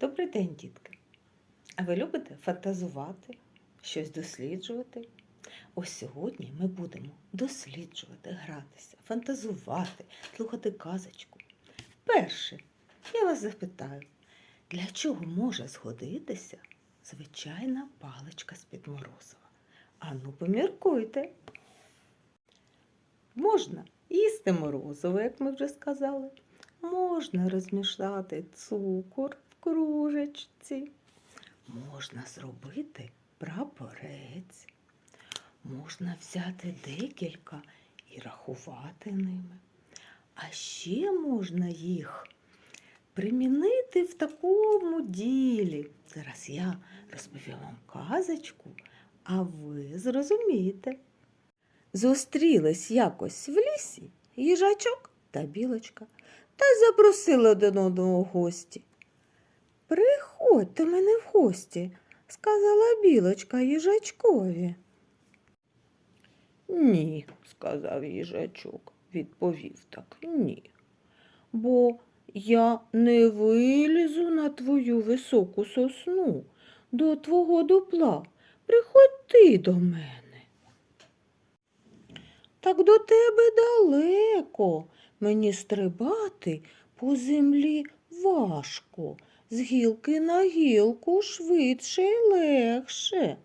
Добрий день, дітки! А ви любите фантазувати, щось досліджувати? Ось сьогодні ми будемо досліджувати, гратися, фантазувати, слухати казочку. Перше, я вас запитаю, для чого може згодитися звичайна паличка з-під морозива? Ану, поміркуйте. Можна їсти морозиво, як ми вже сказали. Можна розмішати цукор в кружечці. Можна зробити прапорець. Можна взяти декілька і рахувати ними. А ще можна їх примінити в такому ділі. Зараз я розповім вам казочку, а ви зрозумієте. Зустрілись якось в лісі їжачок та білочка та й запросили один одного в гості. Приходь до мене в гості, сказала білочка їжачкові. Ні, сказав їжачок, відповів так ні. Бо я не вилізу на твою високу сосну до твого дупла. Приходь ти до мене. Так до тебе далеко. Мені стрибати по землі важко. З гілки на гілку швидше й легше.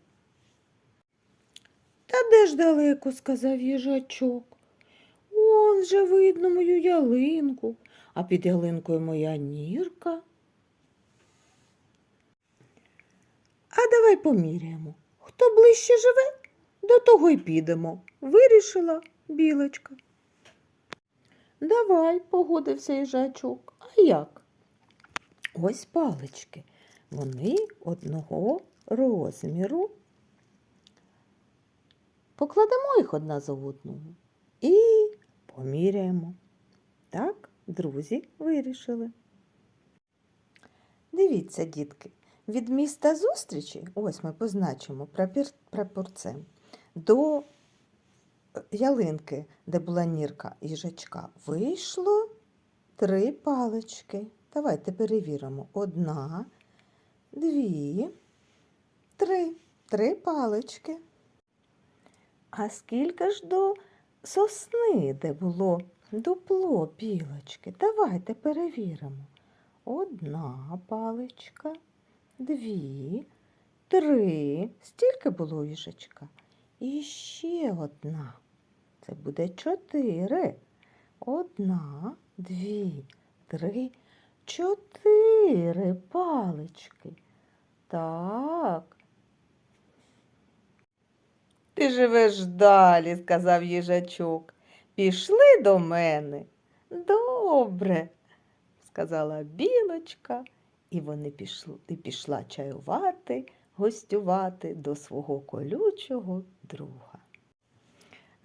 Та де ж далеко, сказав їжачок. Он же видно мою ялинку, а під ялинкою моя нірка. А давай поміряємо. Хто ближче живе, до того й підемо, вирішила білочка. Давай, погодився їжачок. А як? Ось палички. Вони одного розміру. Покладемо їх одна за одну і поміряємо. Так, друзі, вирішили. Дивіться, дітки, від міста зустрічі, ось ми позначимо прапорцем, до ялинки, де була нірка їжачка, вийшло три палички. Давайте перевіримо. Одна, дві, три. Три палички. А скільки ж до сосни, де було дупло білочки? Давайте перевіримо. Одна паличка, дві, три. Стільки було їжачка? І ще одна. Це буде чотири. Одна, дві, три, чотири палички. Так. Ти живеш далі, сказав їжачок. Пішли до мене. Добре, сказала білочка, і вони пішли, і пішла чаювати, гостювати до свого колючого друга.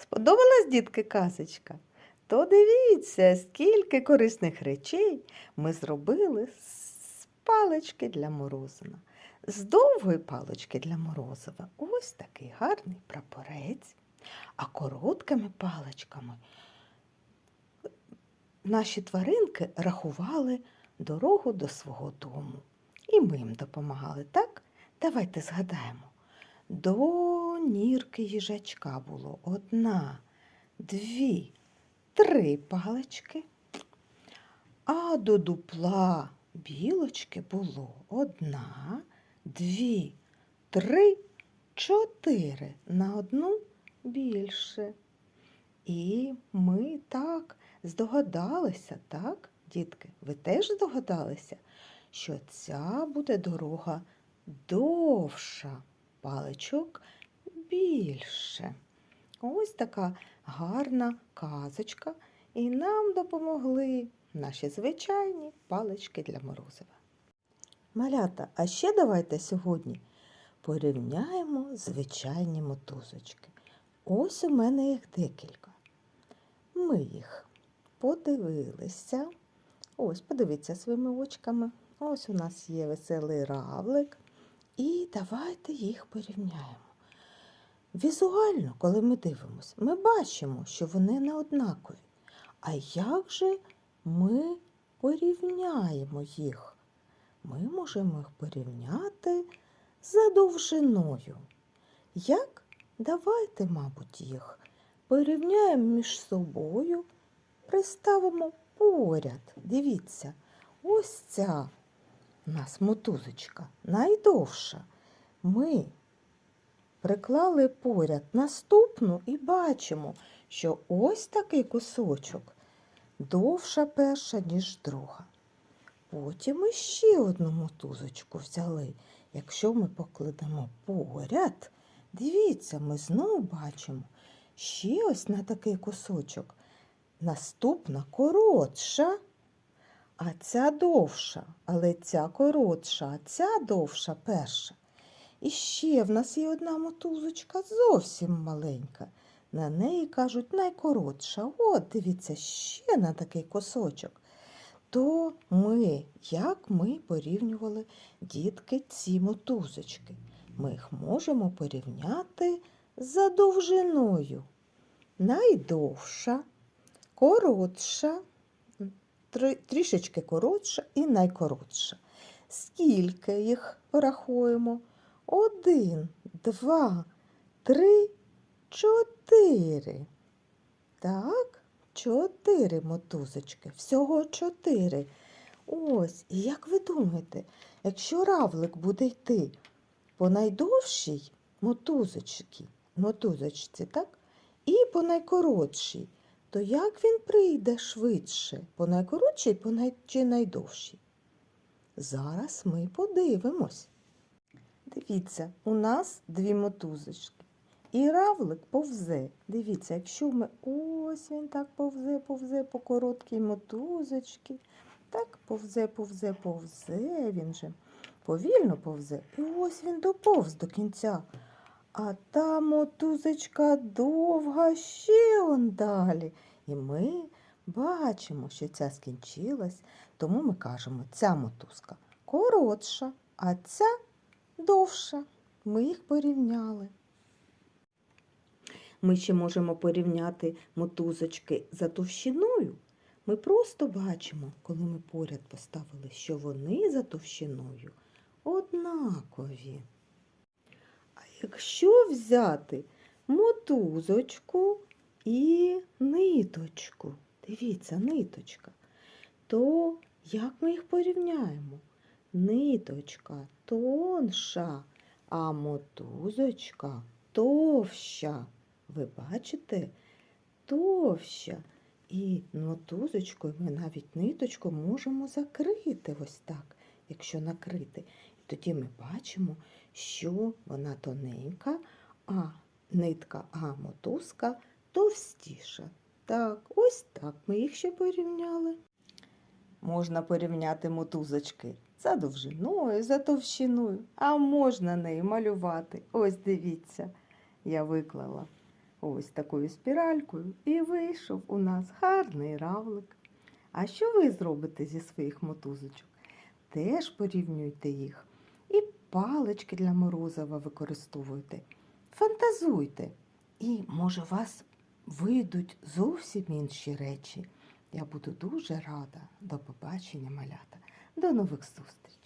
Сподобалась, дітки, казочка? То дивіться, скільки корисних речей ми зробили з палички для морозива. З довгої палички для морозива ось такий гарний прапорець, а короткими паличками наші тваринки рахували дорогу до свого дому. І ми їм допомагали, так? Давайте згадаємо. До нірки їжачка було одна, дві, три палички, а до дупла білочки було одна, дві, три, чотири на одну більше. І ми так здогадалися, так, дітки? Ви теж здогадалися, що ця буде дорога довша, паличок більше. Ось така гарна казочка, і нам допомогли наші звичайні палички для морозива. Малята, а ще давайте сьогодні порівняємо звичайні мотузочки. Ось у мене їх декілька. Ми їх подивилися. Ось, подивіться своїми очками. Ось у нас є веселий равлик. І давайте їх порівняємо. Візуально, коли ми дивимося, ми бачимо, що вони не однакові. А як же ми порівняємо їх? ми можемо їх порівняти за довжиною. Як? Давайте, мабуть, їх порівняємо між собою, приставимо поряд. Дивіться, ось ця у нас мотузочка найдовша. Ми приклали поряд наступну і бачимо, що ось такий кусочок довша перша, ніж друга. Потім іще одну мотузочку взяли. Якщо ми покладемо поряд, дивіться, ми знову бачимо ще ось на такий кусочок. Наступна коротша, а ця довша, але ця коротша, а ця довша перша. І ще в нас є одна мотузочка зовсім маленька. На неї кажуть найкоротша. От, дивіться, ще на такий кусочок. То ми, як ми порівнювали дітки ці мотузочки? Ми їх можемо порівняти за довжиною. Найдовша, коротша, трішечки коротша і найкоротша. Скільки їх порахуємо? Один, два, три, чотири. Так, чотири мотузочки. Всього чотири. Ось, і як ви думаєте, якщо равлик буде йти по найдовшій мотузочці, мотузочці, так? І по найкоротшій, то як він прийде швидше? По найкоротшій по най... чи найдовшій? Зараз ми подивимось. Дивіться, у нас дві мотузочки. І равлик повзе. Дивіться, якщо ми ось він так повзе, повзе по короткій мотузочці. Так повзе, повзе, повзе він же. Повільно повзе. І ось він доповз до кінця. А та мотузочка довга ще он далі. І ми бачимо, що ця скінчилась, тому ми кажемо, ця мотузка коротша, а ця довша. Ми їх порівняли. Ми ще можемо порівняти мотузочки за товщиною. Ми просто бачимо, коли ми поряд поставили, що вони за товщиною однакові. А якщо взяти мотузочку і ниточку, дивіться, ниточка, то як ми їх порівняємо? Ниточка тонша, а мотузочка товща. Ви бачите? Товща. І мотузочкою ми навіть ниточку можемо закрити ось так, якщо накрити. І тоді ми бачимо, що вона тоненька, а нитка, а мотузка товстіша. Так, ось так ми їх ще порівняли. Можна порівняти мотузочки за довжиною, за товщиною, а можна нею малювати. Ось дивіться, я виклала ось такою спіралькою і вийшов у нас гарний равлик. А що ви зробите зі своїх мотузочок? Теж порівнюйте їх. І палички для морозива використовуйте. Фантазуйте. І, може, у вас вийдуть зовсім інші речі. Я буду дуже рада. До побачення, малята. До нових зустрічей.